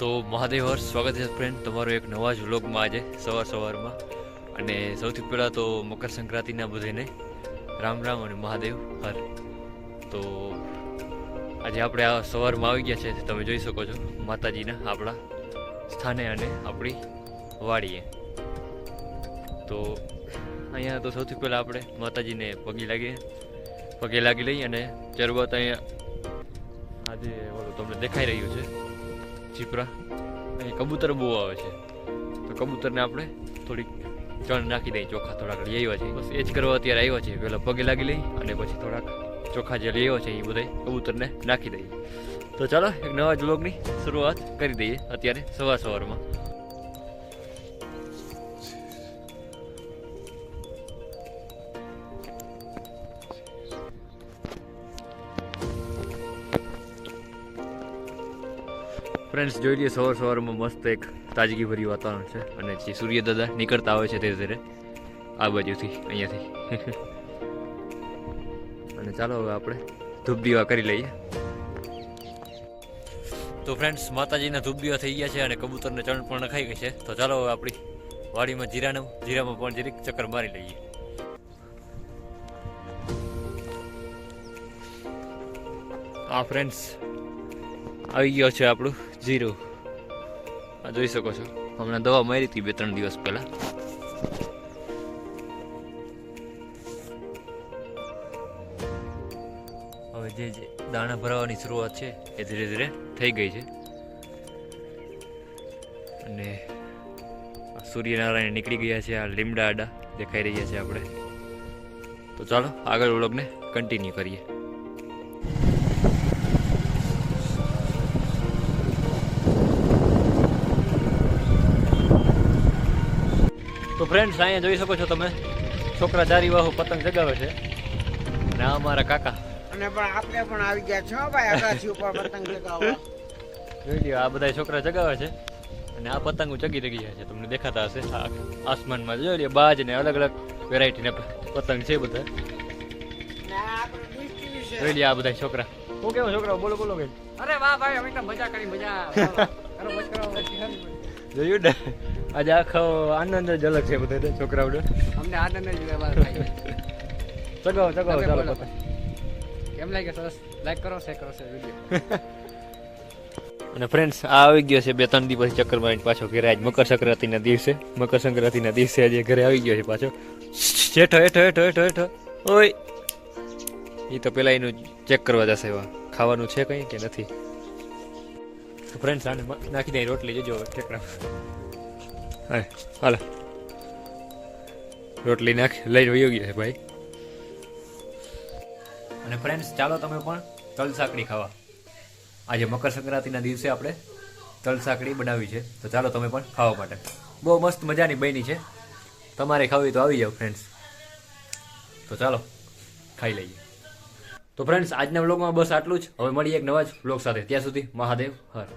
તો મહાદેવ હર્ષ સ્વાગત છે ફ્રેન્ડ તમારો એક નવા જ વ્લોગમાં આજે, સવાર સવારમાં. અને સૌથી પહેલાં તો મકર સંક્રાંતિના બધાને રામ રામ અને મહાદેવ હર. તો આજે આપણે આ સવારમાં આવી ગયા છે તમે જોઈ શકો છો, માતાજીના આપણા સ્થાને અને આપણી વાડીએ. તો અહીંયા તો સૌથી પહેલાં આપણે માતાજીને પગે લાગીએ પગે લાગી લઈએ અને ત્યારબાદ અહીંયા આજે ઓલું તમને દેખાઈ રહ્યું છે. ચીપરા. અહીં કબૂતર બહુ આવે છે. તો કબૂતરને આપણે થોડીક ચણ નાખી દઈએ, ચોખા થોડાક લઈ આવ્યા છે. બસ એ જ કરવા અત્યારે આવ્યા છે. પહેલાં પગે લાગી લઈ અને પછી થોડાક ચોખા જે લઈ આવ્યા છે, એ બધા કબૂતરને નાખી દઈએ. તો ચાલો, એક નવા જ શરૂઆત કરી દઈએ અત્યારે સવાર સવારમાં. ફ્રેન્ડ્સ જોઈ લઈએ, સવાર સવારમાં મસ્ત એક તાજગીભર્યું વાતાવરણ છે. અને જે સૂર્ય દાદા નીકળતા આવે છે ધીરે ધીરે આ બાજુથી, અહીંયાથી. અને ચાલો હવે આપણે ધૂપ દીવા કરી લઈએ. તો ફ્રેન્ડ્સ, માતાજીના ધૂપ દીવા થઈ ગયા છે અને કબૂતરને ચણ પણ નખાઈ ગઈ છે. તો ચાલો હવે આપણી વાડીમાં જીરાનું, જીરામાં પણ જરીક ચક્કર મારી લઈએ. આ ફ્રેન્ડ્સ, આવી ગયો છે આપણું જીરો. આ જોઈ શકો છો. હમણાં દવા મારી હતી બે ત્રણ દિવસ પહેલા. હવે જે જે દાણા ભરાવાની શરૂઆત છે એ ધીરે ધીરે થઈ ગઈ છે. અને સૂર્યનારાયણ નીકળી ગયા છે, આ લીમડા આડા દેખાઈ રહ્યા છે આપણે. તો ચાલો આગળ વ્લોગને કન્ટિન્યુ કરીએ. તો ફ્રેન્ડ્સ અહીંયા જોઈ શકો છો તમે. છોકરા ચારી વાહુ પતંગ ચગાવે છે. અને આ અમારા કાકા. અને પણ આપણે પણ આવી ગયા છો ભાઈ અગાસી ઉપર પતંગ જગાવવા. જોઈ લ્યો આ બધા છોકરા જગાવે છે. અને આ પતંગો ચગી રહી છે. તમને દેખાતા હશે. આસમાનમાં જોઈ લ્યો બાજ ને અલગ અલગ વેરાયટીના પતંગ છે બધા. જોઈ લ્યો આ બધા છોકરા. હું કેવું છોકરા બોલો બોલો કઈ. અરે વાહ ભાઈ અમે તો મજા કરી મજા. જોયું ને? આજે આખો આનંદ જ અલગ છે બધા છોકરાઓને અમને આનંદ જ ચગાવો ચગાવો ચાલો કેમ લાગે? સરસ? લાઈક કરો શેર કરો શેર વીડિયો અને ફ્રેન્ડ્સ આ આવી ગયો છે બે ત્રણ દિવસ ચક્કર મારીને પાછો ઘરે. આજ મકર સંક્રાંતિના દિવસે. મકર સંક્રાંતિના દિવસે આજે ઘરે આવી ગયો છે પાછો. હેઠો હેઠો હેઠો હેઠો હેઠો. ઓય! એ તો પેલા એનું ચેક કરવા જશે એવા ખાવાનું છે કંઈ કે નથી? ફ્રેન્ડ્સ આને નાખી દઈ રોટલી જોજો ઠેકડા. હાલો. રોટલી નાખ, લઈને વયો ગયો ભાઈ. અને ફ્રેન્ડ્સ ચાલો તમે પણ તલ સાંકડી ખાવા. આજે મકર સંક્રાંતિના દિવસે આપણે તલ સાંકડી બનાવી છે. તો ચાલો તમે પણ ખાવા માટે. બહુ મસ્ત મજાની બની છે. તમારે ખાવી તો આવી જાઓ ફ્રેન્ડ્સ તો ચાલો, ખાઈ લઈએ. તો ફ્રેન્ડ્સ આજના વ્લોગમાં બસ આટલું જ. હવે મળીએ એક નવા જ વ્લોગ સાથે. ત્યાં સુધી મહાદેવ, હર.